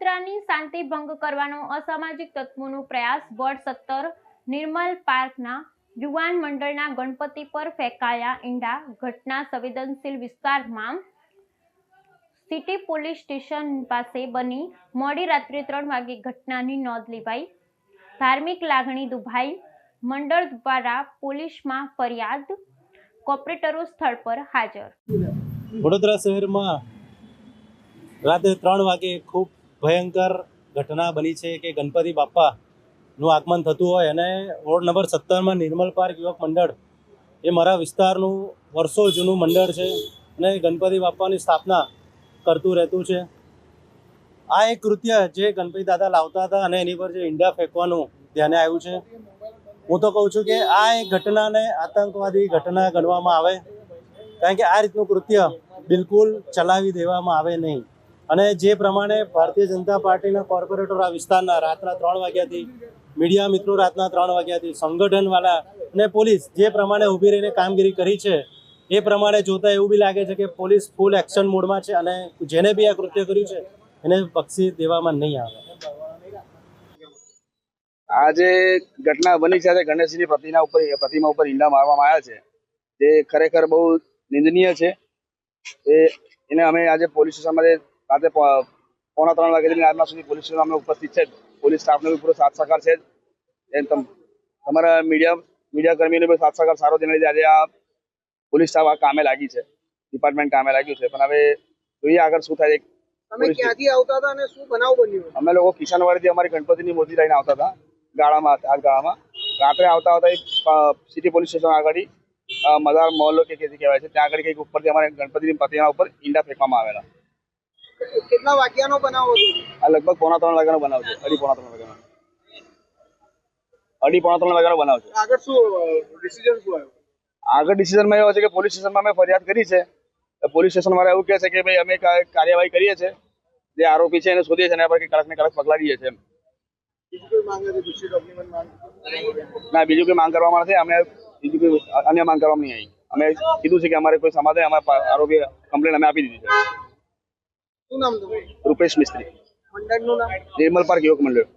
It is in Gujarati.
મંડળની શાંતિ ભંગ કરવાનો અસામાજિક તત્વોનો પ્રયાસ વોર્ડ સત્તર નિર્મલ પાર્કના યુવાન મંડળના ગણપતિ પર ફેંકાયા ઈંડા. ઘટના સંવેદનશીલ વિસ્તારમાં સિટી પોલીસ સ્ટેશન પાસે બની. મોડી રાત્રે ત્રણ વાગે ઘટનાની નોંધ લેવાઈ. ધાર્મિક લાગણી દુભાઈ. મંડળ દ્વારા પોલીસમાં ફરિયાદ. કોર્પોરેટરો સ્થળ પર હાજર. વડોદરા શહેરમાં રાત્રે ત્રણ વાગે ખૂબ ભયંકર ઘટના બની છે કે ગણપતિ બાપ્પાનું આગમન થતું હોય અને વોર્ડ નંબર સત્તરમાં નિર્મલ પાર્ક યુવક મંડળ એ મારા વિસ્તારનું વર્ષો જૂનું મંડળ છે અને ગણપતિ બાપ્પાની સ્થાપના કરતું રહેતું છે. આ એક કૃત્ય જે ગણપતિ દાદા લાવતા હતા અને એની પર જે ઈંડા ફેંકવાનું ધ્યાને આવ્યું છે. હું તો કહું છું કે આ એક ઘટનાને આતંકવાદી ઘટના ગણવામાં આવે. કારણ કે આ રીતનું કૃત્ય બિલકુલ ચલાવી દેવામાં આવે નહીં. અને જે પ્રમાણે ભારતીય જનતા પાર્ટીના કોર્પોરેટર આ વિસ્તારના રાતના ત્રણ વાગ્યાથી, મીડિયા મિત્રો રાતના ત્રણ વાગ્યાથી સંગઠનવાળા અને પોલીસ જે પ્રમાણે ઊભી રહીને કામગીરી કરી છે, એ પ્રમાણે જોતા એવું બી લાગે છે કે પોલીસ ફૂલ એક્શન મોડમાં છે અને જેને બી આ કૃત્ય કર્યું છે, એને બક્ષી દેવામાં નહીં આવે. આ જે ઘટના બની છે ગણેશજીની પ્રતિના ઉપર, પ્રતિમા ઉપર ઈંડા મારવામાં આવ્યા છે. તે ખરેખર બહુ નિંદનીય છે. એ, એને અમે આજે પોલીસ સ્ટેશનમાં રાતે પોણા ત્રણ વાગ્યાથી આજના સુધી પોલીસ સ્ટેશન અમે ઉપસ્થિત છે. પોલીસ સ્ટાફનો બી પૂરો સાથ સહકાર છે. એમ તમ તમારા મીડિયા મીડિયા કર્મીનો બી સાથ સહકાર સારો તેના લીધે આજે આ પોલીસ સ્ટાફ આ કામે લાગી છે. ડિપાર્ટમેન્ટ કામે લાગ્યું છે. પણ હવે જોઈએ આગળ શું થાય છે. ક્યાંથી આવતા હતા અને શું બનાવ બન્યો? અમે લોકો કિશનવાડીથી અમારી ગણપતિની મૂર્તિ લઈને આવતા હતા ગાળામાં આ ગાળામાં. રાત્રે આવતા આવતા સિટી પોલીસ સ્ટેશન આગળ મદાર મહોલ્લો કે કહેવાય છે ત્યાં આગળ કંઈક ઉપરથી અમારે ગણપતિની પ્રતિમા ઉપર ઈંડા ફેંકવામાં આવેલા. કેટલા વાગ્યાનો બનાવો હતો આ લગભગ પોણા ત્રણ વાગ્યાનો બનાવ છે. અઢી પોણા ત્રણ વાગ્યાનો. અઢી પોણા ત્રણ વાગ્યાનો બનાવ છે. આગળ શું ડિસિઝન શું આવ્યો? આગળ ડિસિઝનમાં એવો છે કે પોલીસ સ્ટેશનમાં અમે ફરિયાદ કરી છે. તો પોલીસ સ્ટેશન વાળા એવું કહે છે કે ભાઈ અમે કાર્યવાહી કરીએ છીએ. જે આરોપી છે એને શોધીએ છીએ એના પર કડક ને કડક પગલા લઈએ છીએ ના બીજું કોઈ માંગ કરવામાં નથી. અમે બીજું કોઈ અન્ય માંગ કરવામાં નહીં આવી. અમે કીધું છે કે અમારે કોઈ સમાધાન અમારે આરોપી કમ્પ્લેન અમે આપી દીધી છે. શું નામ તમારું રૂપેશ મિસ્ત્રી મંડળનું નામ નિર્મલ પાર્ક યુવક મંડળ